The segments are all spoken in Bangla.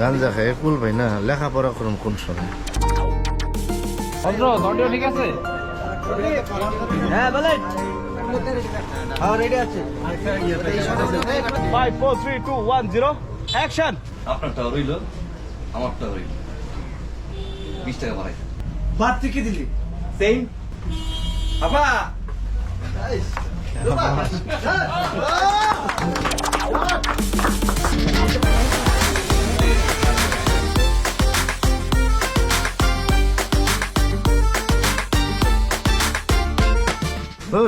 গাঞ্জা খাই কুল ভাই না লেখাপড়া করুন কোন সময়। ভদ্র অডিও ঠিক আছে? হ্যাঁ বলেন। হ্যাঁ আপনারটা রইল আমারটা রইল। বিশ টাকা বাড়াই। বাদ থেকে দিলি। সেম আপা!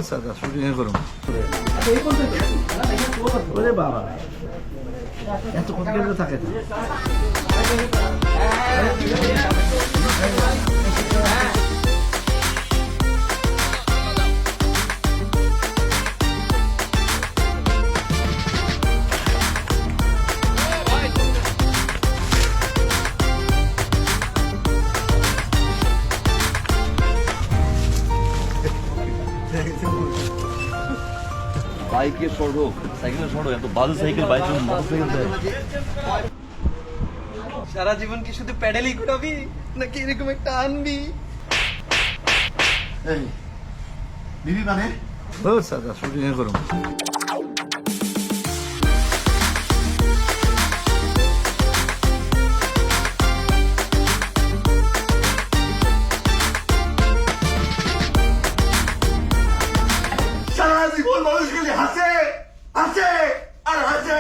সাদা শুটিং করুন ওরে বাবা এত কত কেন্দ্র থাকে না বাইকে শর্ট হোক সাইকেলে শর্ট হোক এত বাজে সাইকেল বাইক দেয়। সারা জীবন কি শুধু প্যাডেলই ঘুরাবি নাকি এরকম একটা আনবি? বিবি মানে? ও সাদা শুটিং করুন সারা জীবন মানুষগুলি হাসে? হাসে? আর হাসে?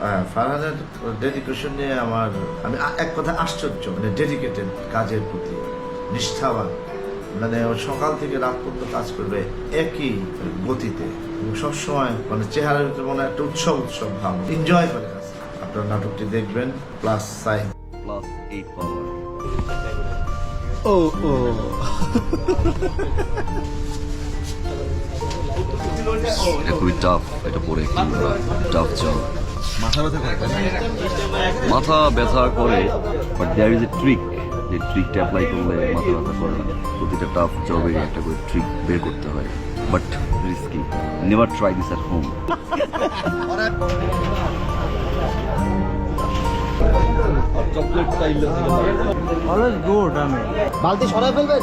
হ্যাঁ, ফারহানের ডেডিকেশন নিয়ে আমার আমি এক কথা আশ্চর্য মানে ডেডিকেটেড কাজের প্রতি নিষ্ঠাবান। মানে সকাল থেকে রাত পর্যন্ত কাজ করবে একই গতিতে। এবং সবসময় মানে চেহারার ভিতরে মনে হয় একটা উৎসব উৎসব ভাব। এনজয় করে কাজ আপনার নাটকটি দেখবেন plus sign plus eight power ও ও। এটা খুবই টাফ এটা পরে টাফ জব মাথা ব্যথা করে মাথা ব্যথা করে but there is a trick যে ট্রিকটা অ্যাপ্লাই করলে মাথা ব্যথা করে না। প্রতিটা টাফ জবের একটা করে ট্রিক বের করতে হয় but risky never try this at home chocolate চাইলে অলওয়েজ গুড আমি। বালতি সরাই ফেলবেন?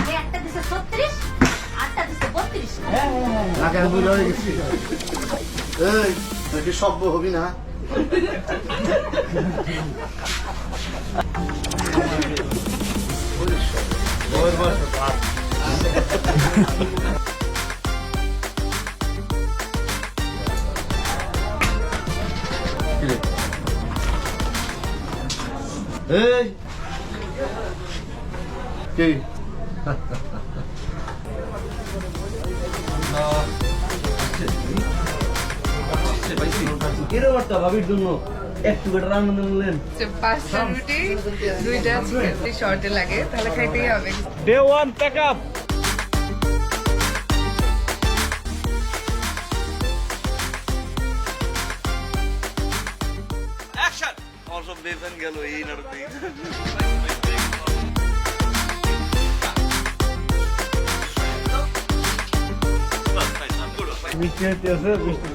আমি বুঝে হয়ে গেছি এই নাকি সভ্য হবি না? এই কি এরকম একটা ভাবির জন্য একটু বেটা রান্না নিলেন পাঁচটা রুটি দুইটা শর্টে লাগে তাহলে খাইতেই হবে day one pack up action বেতন গেল এই নাটকে বৃষ্টি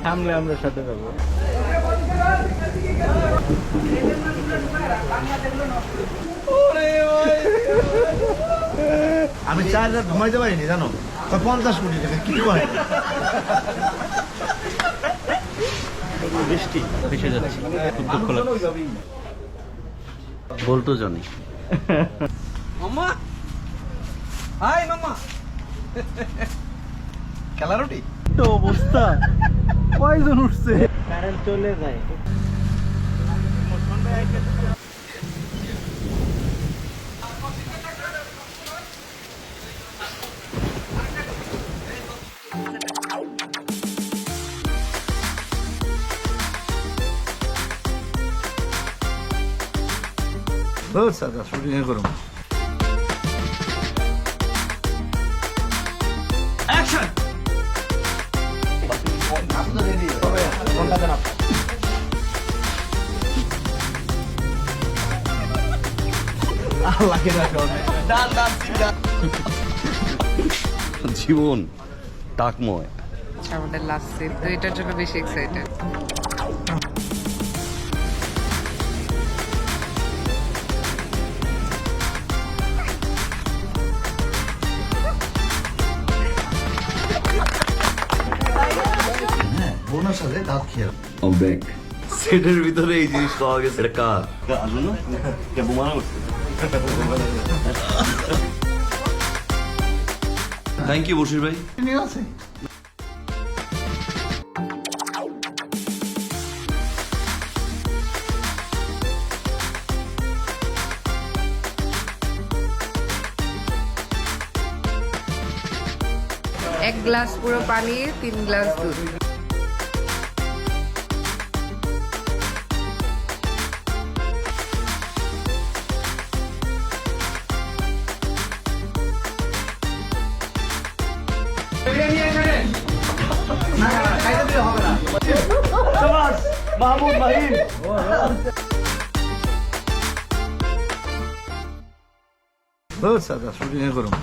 থামলে আমরা সাথে পাবো আমি চার রাত ঘুমাইতে পারিনি জানো? পঞ্চাশ কোটি টাকা কি করে বৃষ্টি ভেসে যাচ্ছে। খুব দুঃখ লাগছে। বলতো জানি। মাম্মা। Hi mamma. খেলা রুটি? তো অবস্থা। কয়জন উঠছে? কারেন্ট চলে যায়। ও চাচা শুটিং জীবন টাকময়। আচ্ছা, আমাদের লাস্ট সিন তো এটার জন্য বেশি এক্সাইটেড সাথে দাঁত খেয়ে ব্যাক সেটের ভিতরে এই জিনিস পাওয়া গেছে। এটা কার? আসুন না বোমানা করছে। থ্যাংক ইউ বশির ভাই। আছে এক গ্লাস পুরো পানি তিন গ্লাস দুধ। ও চাচা শুটিং এ করুন